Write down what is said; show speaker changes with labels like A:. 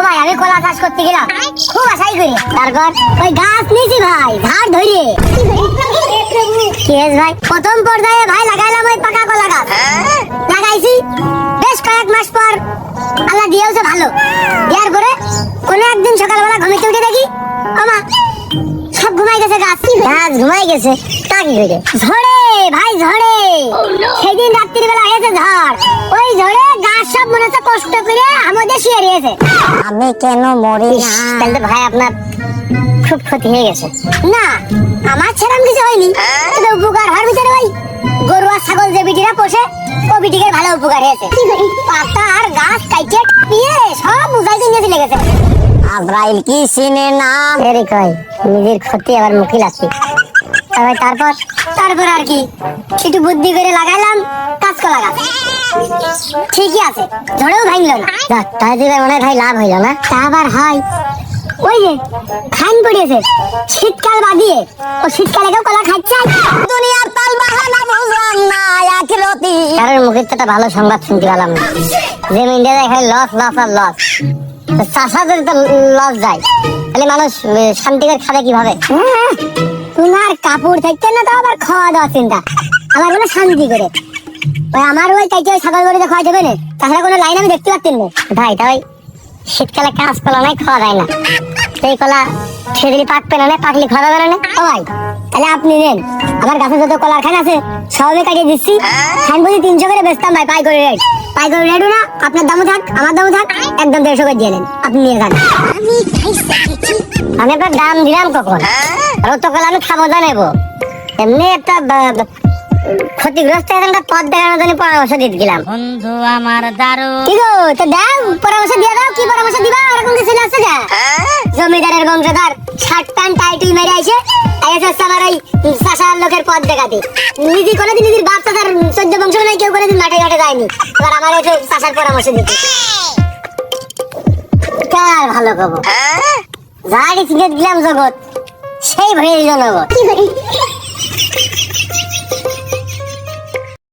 A: ও ভাই আমি কলা চাষ করতে গেলাম। খুব আশাই করি। তারপর ওই গাছ নিয়েছি ভাই ধার ধরিয়ে কি ভাই প্রথম পর্যায়ে ভাই লাগাইলাম ওই পাকা কলা গাছ। লাগাইছি। বেশ কয়েক মাস পর আল্লাহ দিয়েছে ভালো। দেওয়ার পরে কোনো একদিন সকালবেলা ঘুমিতে উঠে দেখি আমা সব ঘুমাই গেছে গাছ। গাছ ঘুমাই গেছে। তা কি করে? ঝড়ে ভাই ঝড়ে। সেদিন রাত্রির বেলা হয়েছে ঝড়। ওই ঝড়ে গাছ সব মনে হচ্ছে কষ্ট করে শুয়ে
B: আমি কেন মরি না?
A: তাহলে তো ভাই আপনার খুব ক্ষতি হয়ে গেছে। না আমার সেরকম কিছু হয়নি। তবে উপকার হওয়ার ভিতরে গরু আর ছাগল যে বিটিরা পোষে ও বিটিকে ভালো উপকার হয়েছে। পাতা আর গাছ কাইটে পিয়ে সব বুঝাইতে নিয়ে চলে গেছে।
B: আজরাইল কি চিনে না?
A: এরে কয় নিজের ক্ষতি আবার মুখে লাগছে। তবে তারপর তারপর আর কি। একটু বুদ্ধি করে লাগাইলাম কাঁচকলা গাছ। ঠিকই আছে। ঝড়েও ভাঙলো না। যাক তাই দিলে মনে হয় ভাই লাভ হইল না। তা আবার হয়, ওই যে খাইন পড়িয়েছে। শীতকাল বাদিয়ে ও শীতকালে কেউ কলা খাচ্ছে?
B: দুনিয়ার তাল বাহানা বুঝলাম না এক রতি।
A: কারোর মুখের তো ভালো সংবাদ শুনতে পেলাম না। যে ইন্ডিয়া খালি লস লস আর লস চাষাদের তো লস যায়। তাহলে মানুষ শান্তি করে খাবে কীভাবে? তোমার কাপড় থাকতে না তো আবার খাওয়া দাওয়া চিন্তা। আমার কোনো শান্তি করে। ওই আমার ওই কাইতে ছাগল গরুতে খাওয়া যাবে না তাছাড়া কোনো লাইন আমি দেখতে পাচ্ছি না। ভাই তাই শীতকালে কাঁচ কলা নাই খাওয়া যায় না। সেই কলা সেদিনই পাকবে না পাকলি খাওয়া যাবে না ও ভাই তাহলে আপনি নেন। আমার কাছে যত কলার খান আছে সবই কাটিয়ে দিচ্ছি। খান বুঝি তিনশো করে বেচতাম ভাই পাই করে রেট পাই করে রেটও না আপনার দামও থাক আমার দামও থাক একদম দেড়শো করে দিয়ে নেন। আপনি নিয়ে যান। আমি আপনার দাম দিলাম কখন? আর তো কলা আমি খাব জানাব এমনি একটা ক্ষতিগ্রস্ত একটা পথ দেখানোর জন্য পরামর্শ দিয়ে দিলাম।
B: বন্ধু আমার দারু।
A: কি গো তো দাও পরামর্শ দিয়ে দাও কি পরামর্শ দিবা? এরকম কিছু আছে যা? জমিদারের বংশধর শার্ট প্যান্ট টাইটুই মেরে আইছে। আমার ওই লোকের পথ দেখাতে। নিজে কোনোদিন নিজের বাপ চাষার চোদ্দ বংশ নাই কেউ কোনোদিন মাঠে ঘাটে যায়নি। এবার আমার ওই চাষার পরামর্শ দিতে। কার ভালো খবর? যা কিছু দিলাম জগৎ সেই ভয়ে? জনগণ